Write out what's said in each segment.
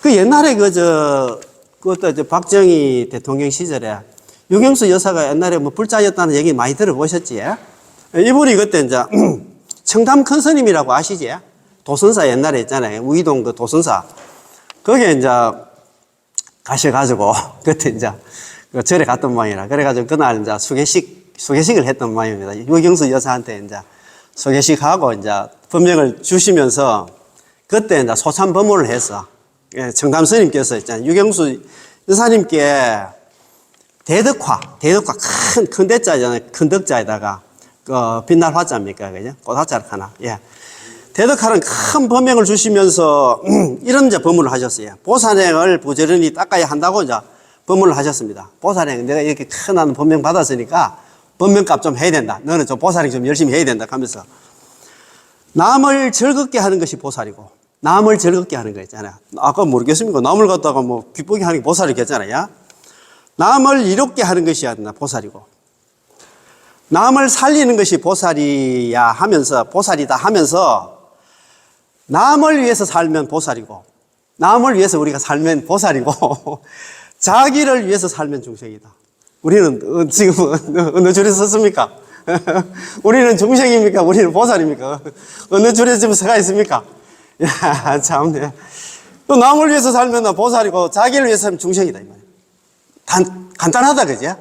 그 옛날에 그, 저, 그것도 저 박정희 대통령 시절에 유경수 여사가 옛날에 뭐 불자였다는 얘기 많이 들어보셨지? 예? 이분이 그때 이제 청담 큰 스님이라고 아시지? 도선사 옛날에 있잖아요. 우이동 그 도선사. 거기에 이제 가셔가지고 그때 이제 그 절에 갔던 모양이라. 그래가지고 그날 이제 수계식, 수계식을 했던 모양입니다. 유경수 여사한테 이제 소개식하고 이제 법명을 주시면서 그때 이제 소참 법문을 했어. 예, 청담 스님께서 있잖아요. 유경수 여사님께 대덕화, 대덕화 큰, 큰 대자잖아요. 큰 덕자에다가 그 빛날 화자입니까? 그죠? 꽃화자를 하나. 예. 대덕화는 큰 법명을 주시면서 이런 이제 법문을 하셨어요. 보살행을 부지런히 닦아야 한다고 이제 법문을 하셨습니다. 보살행, 내가 이렇게 큰한 법명 받았으니까 법명값 좀 해야 된다. 너는 좀 보살행 좀 열심히 해야 된다. 하면서 남을 즐겁게 하는 것이 보살이고 남을 즐겁게 하는 거 있잖아요. 아까 모르겠습니까? 남을 갖다가 뭐 기쁘게 하는 게 보살이겠잖아요. 남을 이롭게 하는 것이 아니라 보살이고 남을 살리는 것이 보살이야 하면서 보살이다 하면서 남을 위해서 살면 보살이고 남을 위해서 우리가 살면 보살이고 자기를 위해서 살면 중생이다. 우리는 어, 지금 어느 줄에 섰습니까? 우리는 중생입니까? 우리는 보살입니까? 어느 줄에 지금 서가 있습니까? 야, 참네. 또 남을 위해서 살면 보살이고 자기를 위해서 살면 중생이다. 이 말이야. 간, 간단하다, 그죠?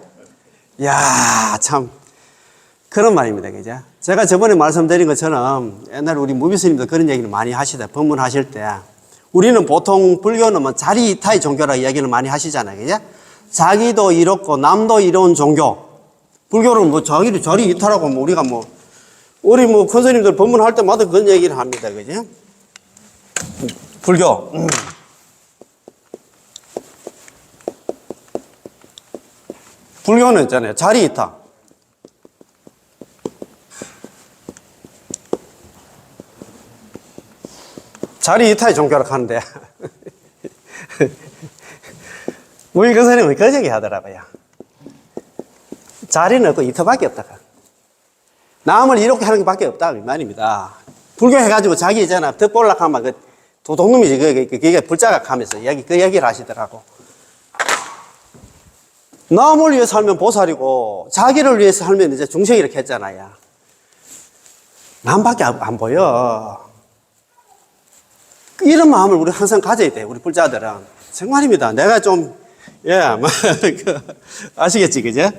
야, 참. 그런 말입니다, 그죠? 제가 저번에 말씀드린 것처럼 옛날 우리 무비 스님도 그런 얘기를 많이 하시다. 법문하실 때. 우리는 보통 불교는 뭐 자리 이타의 종교라고 이야기를 많이 하시잖아요, 그죠? 자기도 이롭고 남도 이로운 종교. 불교는 뭐 자기도 자리 이타라고 뭐 우리가 뭐 우리 뭐 큰스님들 법문할 때마다 그런 얘기를 합니다, 그죠? 불교. 음. 불교는 있잖아요. 자리 이타. 자리 이타의 종교라고 하는데. 우리 그 선생님은 그 얘기 하더라고요. 자리는 없고 이터밖에 없다. 남을 이렇게 하는 것밖에 없다. 이 말입니다. 불교 해가지고 자기 있잖아. 덕볼락 하면 그 도둑놈이지. 그게, 그게 불자각 하면서 여기 그 얘기를 하시더라고. 남을 위해 살면 보살이고 자기를 위해서 살면 이제 중생 이렇게 했잖아요. 남밖에 안, 안 보여. 이런 마음을 우리 항상 가져야 돼. 우리 불자들은. 정말입니다. 내가 좀, 예, 뭐, 그, 아시겠지, 그죠?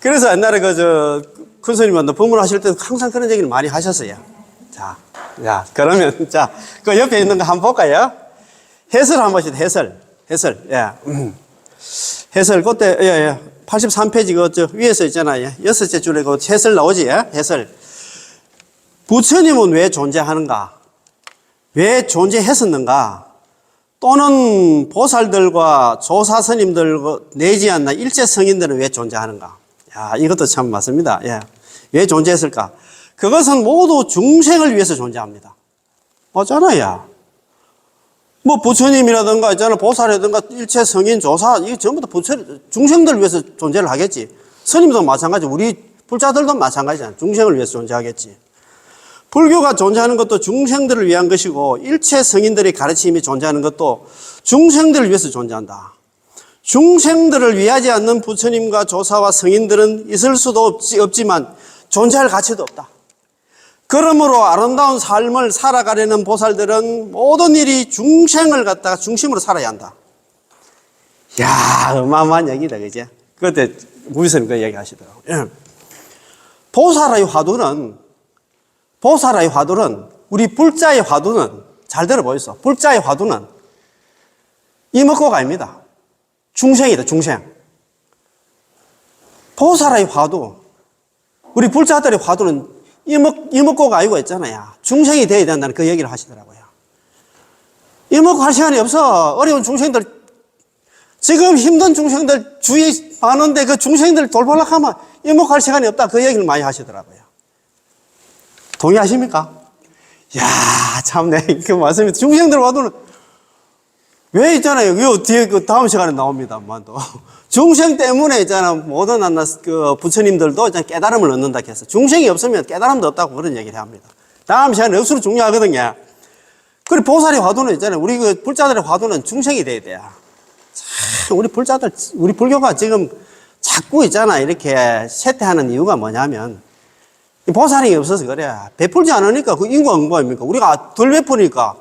그래서 옛날에 그, 저, 큰 스님한테 법문하실 때 항상 그런 얘기를 많이 하셨어요. 자, 자, 그러면, 자, 그 옆에 있는 거 한번 볼까요? 해설 한 번씩, 해설. 해설, 예. 음. 해설, 그때, 예, 예. 83페이지 그, 저, 위에서 있잖아요. 여섯째 줄에 그 해설 나오지, 예? 해설. 부처님은 왜 존재하는가? 왜 존재했었는가? 또는 보살들과 조사 스님들 내지 않나 일체 성인들은 왜 존재하는가? 야, 이것도 참 맞습니다. 예. 왜 존재했을까? 그것은 모두 중생을 위해서 존재합니다. 맞잖아요. 뭐 부처님이라든가 있잖아 보살이라든가 일체 성인 조사 이게 전부 다 부처 중생들 위해서 존재를 하겠지. 스님도 마찬가지. 우리 불자들도 마찬가지잖아. 중생을 위해서 존재하겠지. 불교가 존재하는 것도 중생들을 위한 것이고 일체 성인들의 가르침이 존재하는 것도 중생들을 위해서 존재한다. 중생들을 위하지 않는 부처님과 조사와 성인들은 있을 수도 없지, 없지만 존재할 가치도 없다. 그러므로 아름다운 삶을 살아가려는 보살들은 모든 일이 중생을 갖다가 중심으로 살아야 한다. 야, 어마어마한 얘기다, 그제? 그때 무비스님 그 얘기 하시더라고요. 예. 보살의 화두는 보살의 화두는 우리 불자의 화두는 잘 들어보이소. 불자의 화두는 이먹고가 아닙니다. 중생이다, 중생. 보살의 화두, 우리 불자들의 화두는 이먹, 이먹고가 아니고 있잖아요. 중생이 되어야 된다는 그 얘기를 하시더라고요. 이먹고 할 시간이 없어. 어려운 중생들, 지금 힘든 중생들 주위에 많은데 그 중생들 돌보려고 하면 이먹고 할 시간이 없다. 그 얘기를 많이 하시더라고요. 동의하십니까? 야 참네. 그 말씀이 중생들 와도는 왜 있잖아요. 이 뒤에 그 다음 시간에 나옵니다만 또. 중생 때문에 있잖아. 모든 한나 그 부처님들도 이제 깨달음을 얻는다 해서 중생이 없으면 깨달음도 없다고 그런 얘기를 합니다. 다음 시간에 억수로 중요하거든요. 그리고 보살의 화두는 있잖아요. 우리 그 불자들의 화두는 중생이 돼야 돼요. 참, 우리 불자들, 우리 불교가 지금 자꾸 있잖아. 이렇게 쇠퇴하는 이유가 뭐냐면, 이 보살이 없어서 그래. 베풀지 않으니까 그 인과응보 아닙니까? 우리가 덜 베푸니까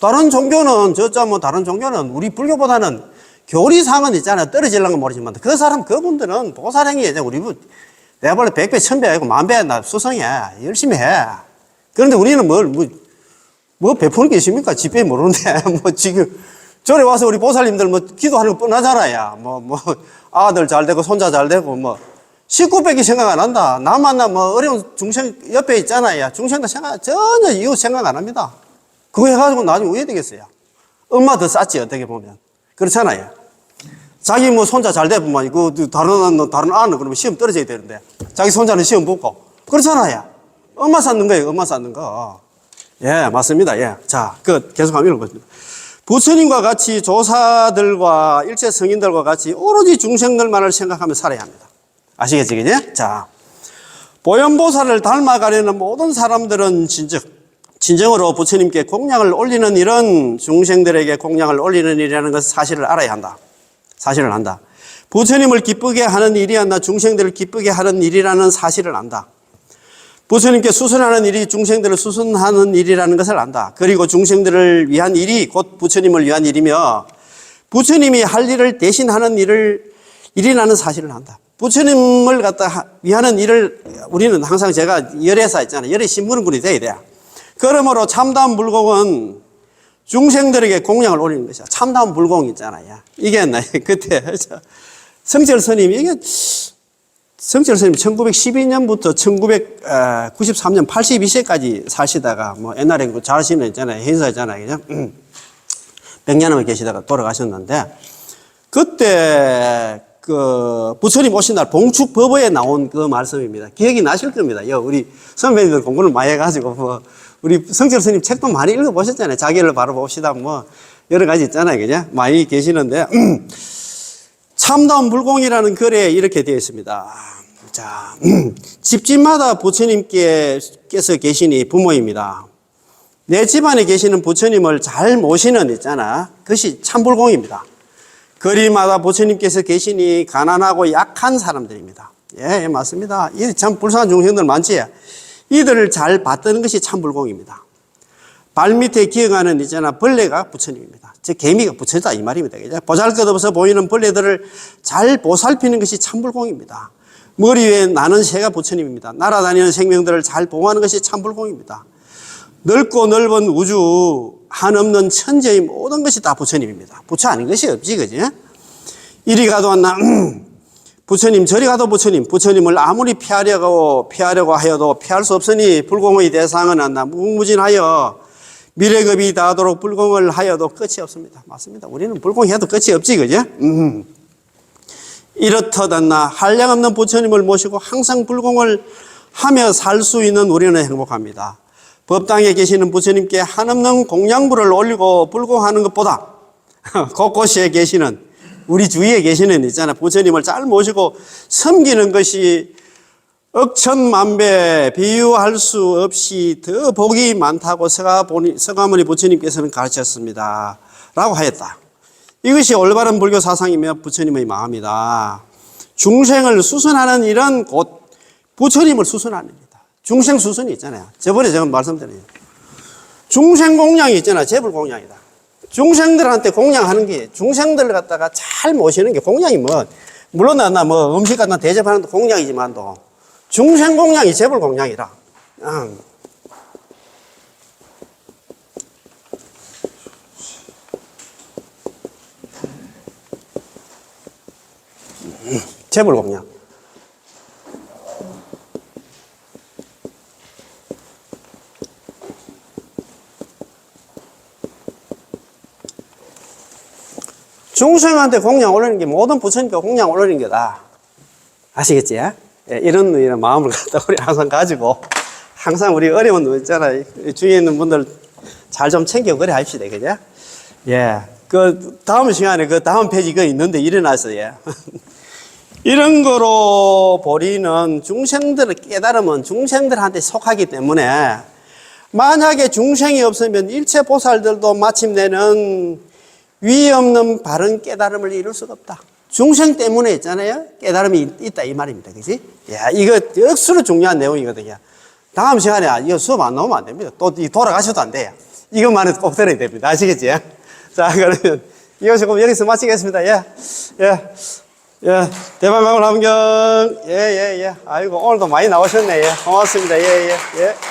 다른 종교는 저자 뭐 다른 종교는 우리 불교보다는 교리상은 있잖아요. 떨어지려는 건 모르지만 그 사람 그분들은 보살행위 이제 우리 부- 내가 볼때 백배 천배 아니고 만배 나 수성해 열심히 해. 그런데 우리는 뭘 뭐, 뭐 베푸는 게 있습니까? 집에 모르는데 뭐 지금 절에 와서 우리 보살님들 뭐 기도하는 거 뻔하잖아요. 뭐 뭐 아들 잘 되고 손자 잘 되고 뭐 식구밖에 생각 안 한다. 나만나 뭐 어려운 중생 옆에 있잖아요. 중생도 생각 전혀 이웃 생각 안 합니다. 그거 해가지고 나중에 우회되겠어요. 엄마 더 쌌지 어떻게 보면 그렇잖아요. 자기 뭐 손자 잘 되면 이거 다른 다른 아는 그러면 시험 떨어져야 되는데 자기 손자는 시험 붙고 그렇잖아요. 엄마 쌓는 거예요. 엄마 쌓는 거. 예, 맞습니다. 예. 자, 그 계속 한번 읽어보겠습니다. 부처님과 같이 조사들과 일체 성인들과 같이 오로지 중생들만을 생각하며 살아야 합니다. 아시겠지, 그지? 자, 보현보살을 닮아가려는 모든 사람들은 진즉, 진정으로 부처님께 공양을 올리는 일은 중생들에게 공양을 올리는 일이라는 것을 사실을 알아야 한다. 사실을 안다. 부처님을 기쁘게 하는 일이 아니라 중생들을 기쁘게 하는 일이라는 사실을 안다. 부처님께 수선하는 일이 중생들을 수선하는 일이라는 것을 안다. 그리고 중생들을 위한 일이 곧 부처님을 위한 일이며 부처님이 할 일을 대신하는 일을 일이라는 사실을 안다. 부처님을 갖다 하- 위하는 일을 우리는 항상 제가 열애사 있잖아요. 열애 신부름꾼이 돼야 돼. 그러므로 참다운 불공은 중생들에게 공양을 올리는 것이야. 참다운 불공 있잖아요. 이게 나 그때 저 성철 스님 이게 성철 스님 1912년부터 1993년 82세까지 사시다가 뭐 옛날에 그 잘하시는 분 있잖아요. 행사 있잖아요. 그죠? 음. 백년을 계시다가 돌아가셨는데 그때 그 부처님 오신 날 봉축 법어에 나온 그 말씀입니다. 기억이 나실 겁니다. 요 우리 선배님들 공부를 많이 해가지고 뭐 우리 성철 스님 책도 많이 읽어보셨잖아요. 자기를 바로 봅시다. 뭐 여러 가지 있잖아요. 그죠? 많이 계시는데 참다운 불공이라는 글에 이렇게 되어 있습니다. 자, 집집마다 부처님께서 계시니 부모입니다. 내 집안에 계시는 부처님을 잘 모시는 있잖아. 그것이 참불공입니다. 거리마다 부처님께서 계시니 가난하고 약한 사람들입니다. 예, 예, 맞습니다. 이 참 불쌍한 중생들 많지. 이들을 잘 받드는 것이 참불공입니다. 발밑에 기어가는 있잖아 벌레가 부처님입니다. 즉 개미가 부처다 이 말입니다. 보잘것없어 보이는 벌레들을 잘 보살피는 것이 참불공입니다. 머리 위에 나는 새가 부처님입니다. 날아다니는 생명들을 잘 보호하는 것이 참불공입니다. 넓고 넓은 우주 한없는 천재의 모든 것이 다 부처님입니다. 부처 아닌 것이 없지, 그지? 이리 가도 안 나, 부처님, 저리 가도 부처님, 부처님을 아무리 피하려고, 피하려고 하여도 피할 수 없으니 불공의 대상은 안나 무궁무진하여 미래급이 다하도록 불공을 하여도 끝이 없습니다. 맞습니다. 우리는 불공해도 끝이 없지, 그지? 음. 이렇듯 않나 한량없는 부처님을 모시고 항상 불공을 하며 살 수 있는 우리는 행복합니다. 법당에 계시는 부처님께 한없는 공양부를 올리고 불공하는 것보다 곳곳에 계시는 우리 주위에 계시는 있잖아 부처님을 잘 모시고 섬기는 것이 억천만배 비유할 수 없이 더 복이 많다고 서가보니, 서가모니 부처님께서는 가르쳤습니다. 라고 하였다. 이것이 올바른 불교 사상이며 부처님의 마음이다. 중생을 수선하는 일은 곧 부처님을 수선하는 일이다. 중생 수선이 있잖아요. 저번에 제가 말씀드린 중생 공양이 있잖아. 재불 공양이다. 중생들한테 공양하는 게 중생들을 갖다가 잘 모시는 게 공양이 뭐 물론 나뭐 음식 갖다 대접하는 도 공양이지만도 중생 공양이 재불 공양이라. 응. 재불 공양. 중생한테 공양 올리는 게 모든 부처님께 공양 올리는 게다. 아시겠지? 예, 이런, 이런 마음을 갖다 우리 항상 가지고 항상 우리 어려운 분 있잖아요. 주위에 있는 분들 잘 좀 챙겨 그래 합시다. 그죠? 예. 그 다음 시간에 그 다음 페이지 그 있는데 일어났어요. 이런 거로 보리는 중생들을 깨달으면 중생들한테 속하기 때문에 만약에 중생이 없으면 일체 보살들도 마침내는 위 없는 바른 깨달음을 이룰 수가 없다. 중생 때문에 있잖아요. 깨달음이 있다 이 말입니다. 그지? 야, 이거 역수로 중요한 내용이거든요. 다음 시간에 아, 이거 수업 안 나오면 안 됩니다. 또이 돌아가셔도 안 돼요. 이것만은 꼭 들어야 됩니다. 아시겠지? 자, 그러면 이거 조금 여기서 마치겠습니다. 예. 예. 예. 대방망울 함경. 예, 예, 예. 아이고, 오늘도 많이 나오셨네. 예. 고맙습니다. 예, 예, 예.